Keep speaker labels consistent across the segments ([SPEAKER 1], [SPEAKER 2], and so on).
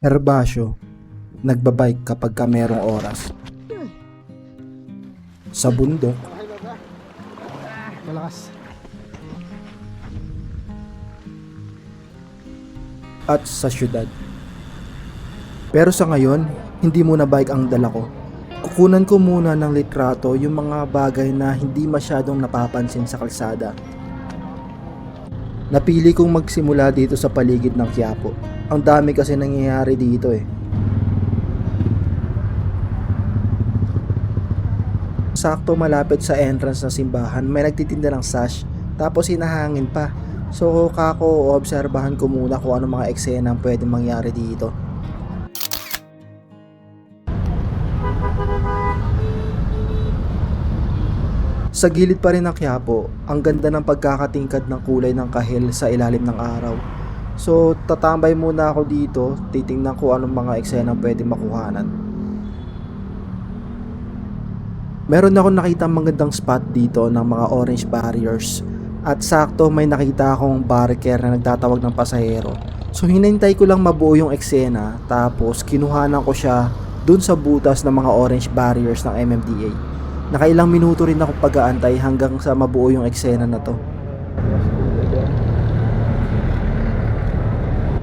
[SPEAKER 1] Herbasyo, nagbabike kapag ka merong oras. Sa bundok,
[SPEAKER 2] Malakas.
[SPEAKER 1] at sa syudad. Pero sa ngayon, hindi muna bike ang dala ko. Kukunan ko muna ng litrato yung mga bagay na hindi masyadong napapansin sa kalsada. Napili kong magsimula dito sa paligid ng Quiapo. Ang dami kasi nangyayari dito eh. Sakto malapit sa entrance ng simbahan, may nagtitinda ng sash, tapos hinahangin pa. So kako, obserbahan ko muna kung ano mga eksena ang pwede mangyari dito. Sa gilid pa rin ng Quiapo, ang ganda ng pagkakatingkad ng kulay ng kahil sa ilalim ng araw. So, tatambay muna ako dito, titingnan ko anong mga eksena ang pwede makuhanan. Meron ako nakita magandang spot dito ng mga orange barriers at sakto may nakita akong barrier na nagtatawag ng pasahero. So hinintay ko lang mabuo yung eksena tapos kinuhanan ko siya dun sa butas ng mga orange barriers ng MMDA. Nakailang minuto rin ako pag-aantay hanggang sa mabuo yung eksena na to.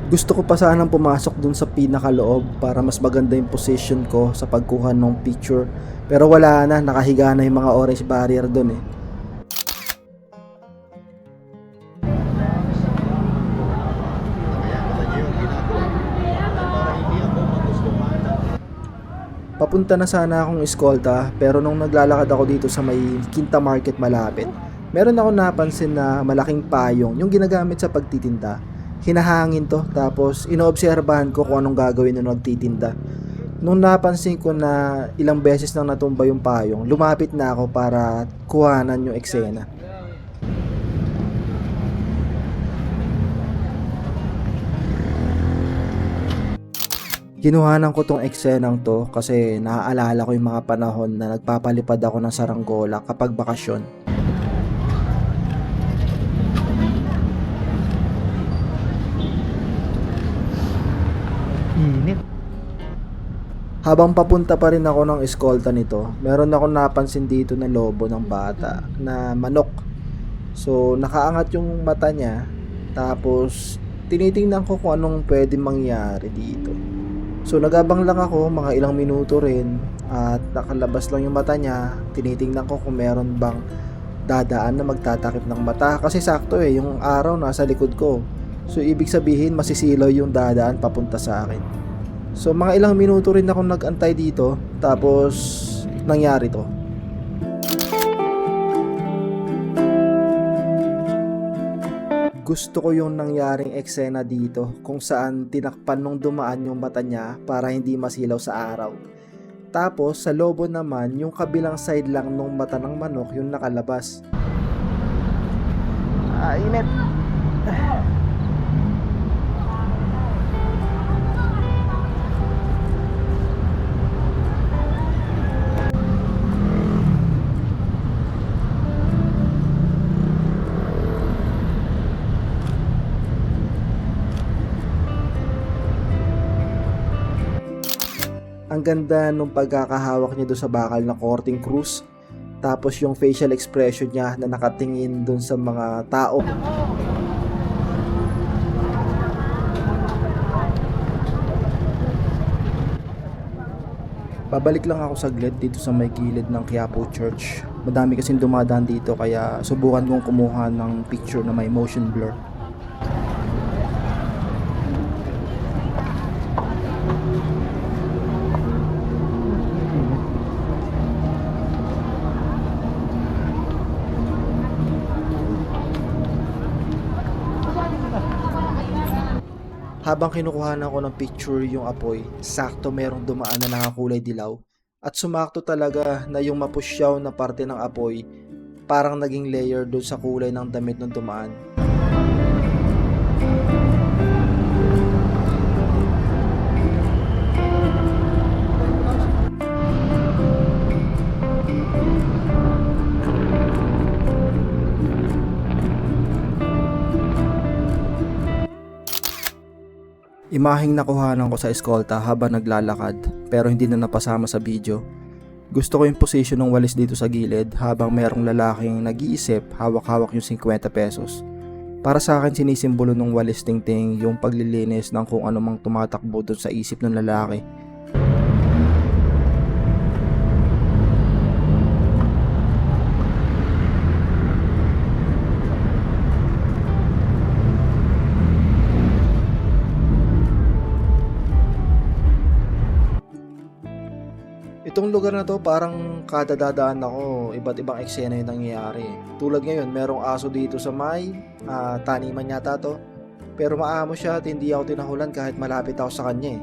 [SPEAKER 1] Gusto ko pa sanang pumasok dun sa pinakaloob para mas maganda yung position ko sa pagkuha ng picture. Pero wala na, nakahiga na yung mga orange barrier dun eh. Papunta na sana akong eskolta pero nung naglalakad ako dito sa may Quinta Market malapit, meron ako napansin na malaking payong yung ginagamit sa pagtitinda. Hinahangin to tapos inoobserbahan ko kung anong gagawin nung nagtitinda. Nung napansin ko na ilang beses nang natumba yung payong, lumapit na ako para kuhanan yung eksena. Kinuhanan ko tong eksenang to kasi naaalala ko yung mga panahon na nagpapalipad ako ng saranggola kapag bakasyon.
[SPEAKER 2] Init.
[SPEAKER 1] Habang papunta pa rin ako ng eskolta nito, meron ako napansin dito na lobo ng bata na manok. So, nakaangat yung mata niya, tapos tinitingnan ko kung anong pwede mangyari dito. So, nagabang lang ako mga ilang minuto rin at nakalabas lang yung mata niya. Tinitingnan ko kung meron bang dadaan na magtatakip ng mata kasi sakto eh, yung araw nasa likod ko. So, ibig sabihin masisilaw yung dadaan papunta sa akin. So mga ilang minuto rin ako nagantay dito tapos nangyari to. Gusto ko yung nangyaring eksena dito kung saan tinakpan nung dumaan yung mata niya para hindi masilaw sa araw. Tapos sa lobo naman yung kabilang side lang nung mata ng manok yung nakalabas.
[SPEAKER 2] Ah, init.
[SPEAKER 1] Ang ganda nung pagkakahawak niya doon sa bakal na korting krus. Tapos yung facial expression niya na nakatingin doon sa mga tao. Babalik lang ako saglit dito sa may gilid ng Quiapo Church. Madami kasing dumadaan dito kaya subukan kong kumuha ng picture na may motion blur. Habang kinukuhanan ko ng picture yung apoy, sakto merong dumaan na nakakulay dilaw. At sumakto talaga na yung mapusyaw na parte ng apoy parang naging layer doon sa kulay ng damit ng dumaan. Imaheng nakuhanan ko sa eskolta habang naglalakad pero hindi na napasama sa video. Gusto ko yung position ng walis dito sa gilid habang mayroong lalaking nag-iisip hawak-hawak yung 50 pesos. Para sa akin sinisimbolo ng walis tingting yung paglilinis ng kung anumang tumatakbo doon sa isip ng lalaki. Itong lugar na to parang kada dadaan ako, iba't ibang eksena yung nangyayari. Tulad ngayon, merong aso dito sa may ah, taniman yata to. Pero maamo siya at hindi ako tinahulan kahit malapit ako sa kanya eh.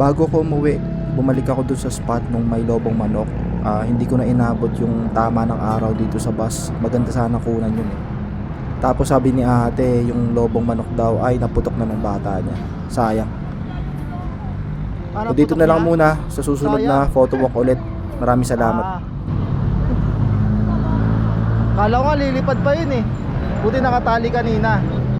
[SPEAKER 1] Bago ko umuwi, bumalik ako dun sa spot nung may lobong manok. Ah, hindi ko na inabot yung tama ng araw dito sa bus. Maganda sana kunan yun eh. Tapos sabi ni ate, yung lobong manok daw ay naputok na ng bata niya. Sayang.
[SPEAKER 2] Ano,
[SPEAKER 1] O dito na lang muna sa susunod na photo walk ulit. Maraming salamat.
[SPEAKER 2] Ah. Kala ko nga lilipad pa yun eh. Buti nakatali kanina.